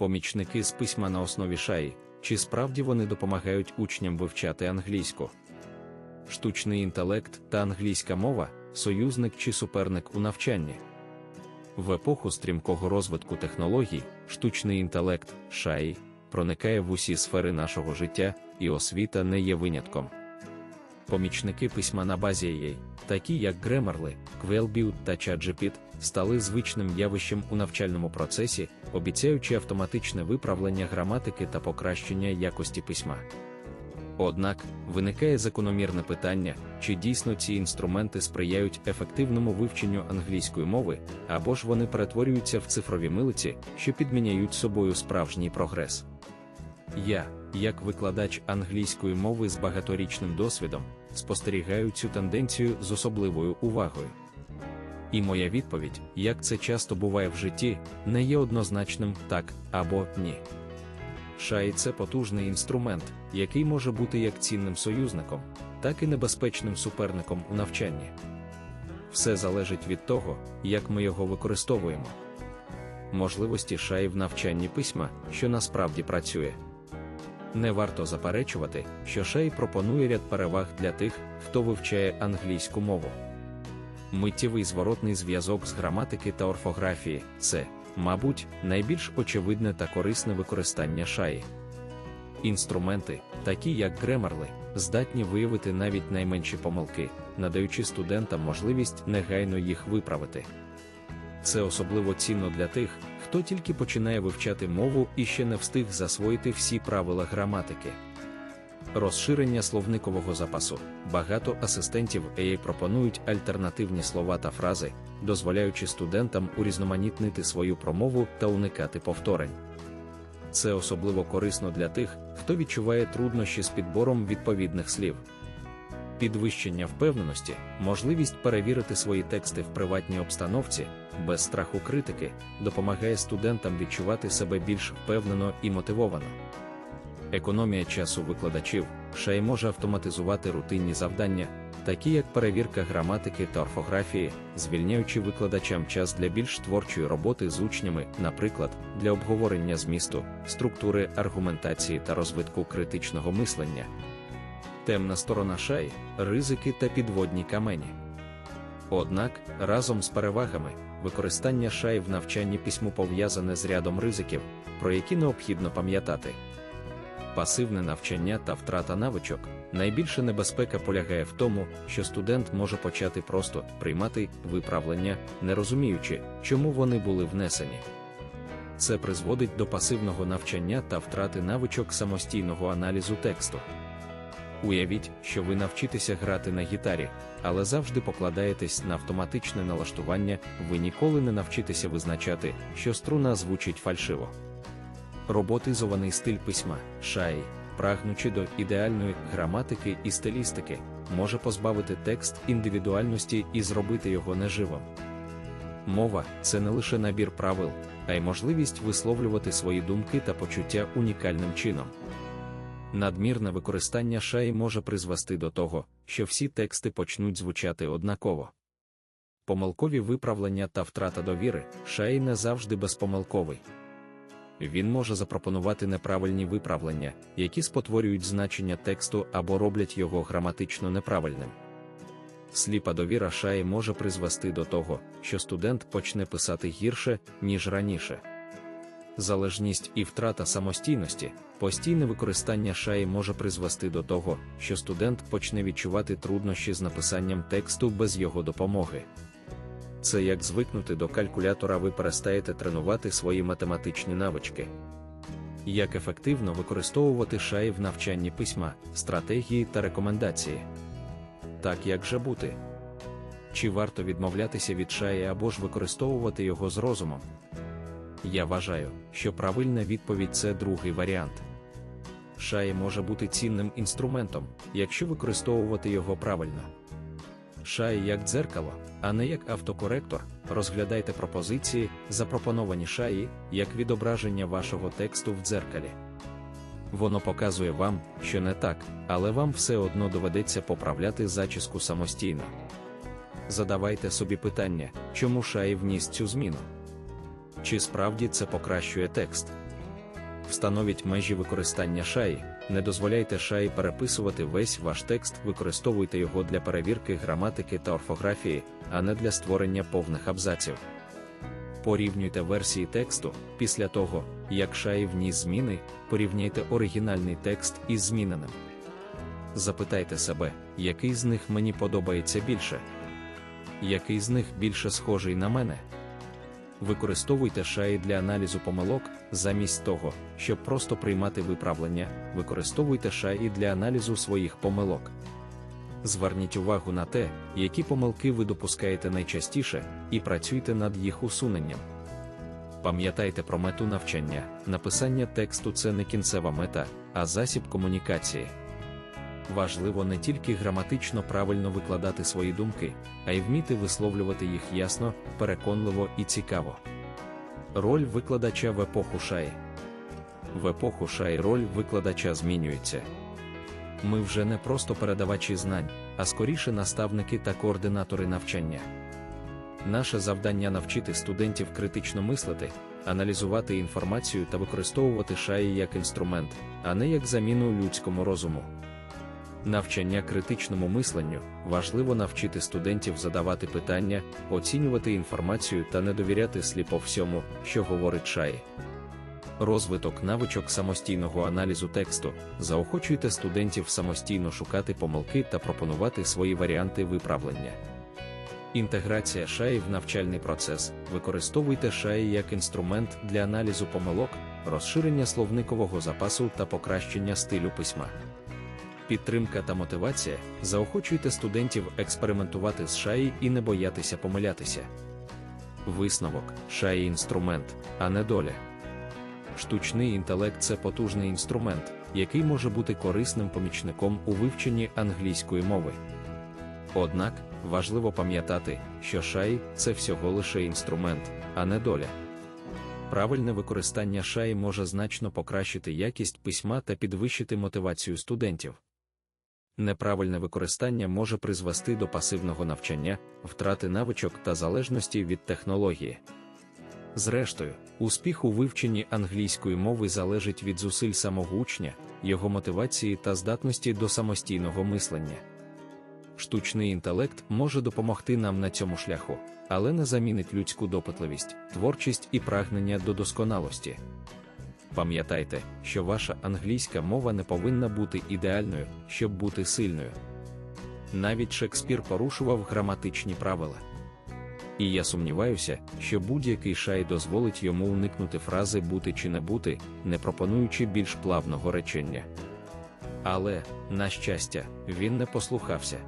помічники з письма на основі шаї, чи справді вони допомагають учням вивчати англійську. Штучний інтелект та англійська мова союзник чи суперник у навчанні. В епоху стрімкого розвитку технологій, штучний інтелект, шаї, проникає в усі сфери нашого життя, і освіта не є винятком. Помічники письма на базі AI, такі як Grammarly, Quellbot та ChatGPT, стали звичним явищем у навчальному процесі, обіцяючи автоматичне виправлення граматики та покращення якості письма. Однак виникає закономірне питання, чи дійсно ці інструменти сприяють ефективному вивченню англійської мови, або ж вони перетворюються в цифрові милиці, що підміняють собою справжній прогрес. Я, як викладач англійської мови з багаторічним досвідом, спостерігаю цю тенденцію з особливою увагою. І моя відповідь, як це часто буває в житті, не є однозначним так або ні. Шай це потужний інструмент, який може бути як цінним союзником, так і небезпечним суперником у навчанні. Все залежить від того, як ми його використовуємо. Можливості шаї в навчанні письма, що насправді працює. Не варто заперечувати, що шай пропонує ряд переваг для тих, хто вивчає англійську мову. Миттєвий зворотний зв'язок з граматики та орфографії це, мабуть, найбільш очевидне та корисне використання шаї. Інструменти, такі як Grammarly, здатні виявити навіть найменші помилки, надаючи студентам можливість негайно їх виправити. Це особливо цінно для тих, хто тільки починає вивчати мову і ще не встиг засвоїти всі правила граматики. Розширення словникового запасу. Багато асистентів AI пропонують альтернативні слова та фрази, дозволяючи студентам урізноманітнити свою промову та уникати повторень. Це особливо корисно для тих, хто відчуває труднощі з підбором відповідних слів. Підвищення впевненості, можливість перевірити свої тексти в приватній обстановці, без страху критики, допомагає студентам відчувати себе більш впевнено і мотивовано. Економія часу викладачів шай може автоматизувати рутинні завдання, такі як перевірка граматики та орфографії, звільняючи викладачам час для більш творчої роботи з учнями, наприклад, для обговорення змісту, структури аргументації та розвитку критичного мислення. Темна сторона шай ризики та підводні камені. Однак, разом з перевагами, використання шай в навчанні письму пов'язане з рядом ризиків, про які необхідно пам'ятати. Пасивне навчання та втрата навичок. Найбільша небезпека полягає в тому, що студент може почати просто приймати виправлення, не розуміючи, чому вони були внесені. Це призводить до пасивного навчання та втрати навичок самостійного аналізу тексту. Уявіть, що ви навчитеся грати на гітарі, але завжди покладаєтесь на автоматичне налаштування, ви ніколи не навчитеся визначати, що струна звучить фальшиво. Роботизований стиль письма, шаї, прагнучи до ідеальної граматики і стилістики, може позбавити текст індивідуальності і зробити його неживим. Мова це не лише набір правил, а й можливість висловлювати свої думки та почуття унікальним чином. Надмірне використання шаї може призвести до того, що всі тексти почнуть звучати однаково. Помилкові виправлення та втрата довіри шаї не завжди безпомилковий. Він може запропонувати неправильні виправлення, які спотворюють значення тексту або роблять його граматично неправильним. Сліпа довіра шаї може призвести до того, що студент почне писати гірше, ніж раніше. Залежність і втрата самостійності, постійне використання шаї може призвести до того, що студент почне відчувати труднощі з написанням тексту без його допомоги. Це як звикнути до калькулятора, ви перестаєте тренувати свої математичні навички. Як ефективно використовувати шаї в навчанні письма, стратегії та рекомендації. Так як же бути? Чи варто відмовлятися від шаї або ж використовувати його з розумом? Я вважаю, що правильна відповідь це другий варіант. Шаї може бути цінним інструментом, якщо використовувати його правильно. Шаї як дзеркало, а не як автокоректор, розглядайте пропозиції, запропоновані шаї, як відображення вашого тексту в дзеркалі. Воно показує вам, що не так, але вам все одно доведеться поправляти зачіску самостійно. Задавайте собі питання, чому шаї вніс цю зміну. Чи справді це покращує текст? Встановіть межі використання шаї, не дозволяйте шаї переписувати весь ваш текст, використовуйте його для перевірки граматики та орфографії, а не для створення повних абзаців. Порівнюйте версії тексту після того, як шаї вніс зміни, порівняйте оригінальний текст із зміненим. Запитайте себе, який з них мені подобається більше, який з них більше схожий на мене. Використовуйте шаї для аналізу помилок, замість того, щоб просто приймати виправлення, використовуйте шаї для аналізу своїх помилок. Зверніть увагу на те, які помилки ви допускаєте найчастіше, і працюйте над їх усуненням. Пам'ятайте про мету навчання, написання тексту це не кінцева мета, а засіб комунікації. Важливо не тільки граматично правильно викладати свої думки, а й вміти висловлювати їх ясно, переконливо і цікаво. Роль викладача в епоху шаї. В епоху шаї роль викладача змінюється. Ми вже не просто передавачі знань, а скоріше наставники та координатори навчання. Наше завдання навчити студентів критично мислити, аналізувати інформацію та використовувати шаї як інструмент, а не як заміну людському розуму. Навчання критичному мисленню важливо навчити студентів задавати питання, оцінювати інформацію та не довіряти сліпо всьому, що говорить шаї. Розвиток навичок самостійного аналізу тексту заохочуйте студентів самостійно шукати помилки та пропонувати свої варіанти виправлення. Інтеграція шаї в навчальний процес. Використовуйте шаї як інструмент для аналізу помилок, розширення словникового запасу та покращення стилю письма. Підтримка та мотивація заохочуйте студентів експериментувати з шаї і не боятися помилятися. Висновок шаї інструмент, а не доля. Штучний інтелект це потужний інструмент, який може бути корисним помічником у вивченні англійської мови. Однак важливо пам'ятати, що шаї це всього лише інструмент, а не доля. Правильне використання шаї може значно покращити якість письма та підвищити мотивацію студентів. Неправильне використання може призвести до пасивного навчання, втрати навичок та залежності від технології. Зрештою, успіх у вивченні англійської мови залежить від зусиль самого учня, його мотивації та здатності до самостійного мислення. Штучний інтелект може допомогти нам на цьому шляху, але не замінить людську допитливість, творчість і прагнення до досконалості. Пам'ятайте, що ваша англійська мова не повинна бути ідеальною, щоб бути сильною. Навіть Шекспір порушував граматичні правила. І я сумніваюся, що будь-який шай дозволить йому уникнути фрази бути чи не бути, не пропонуючи більш плавного речення. Але, на щастя, він не послухався.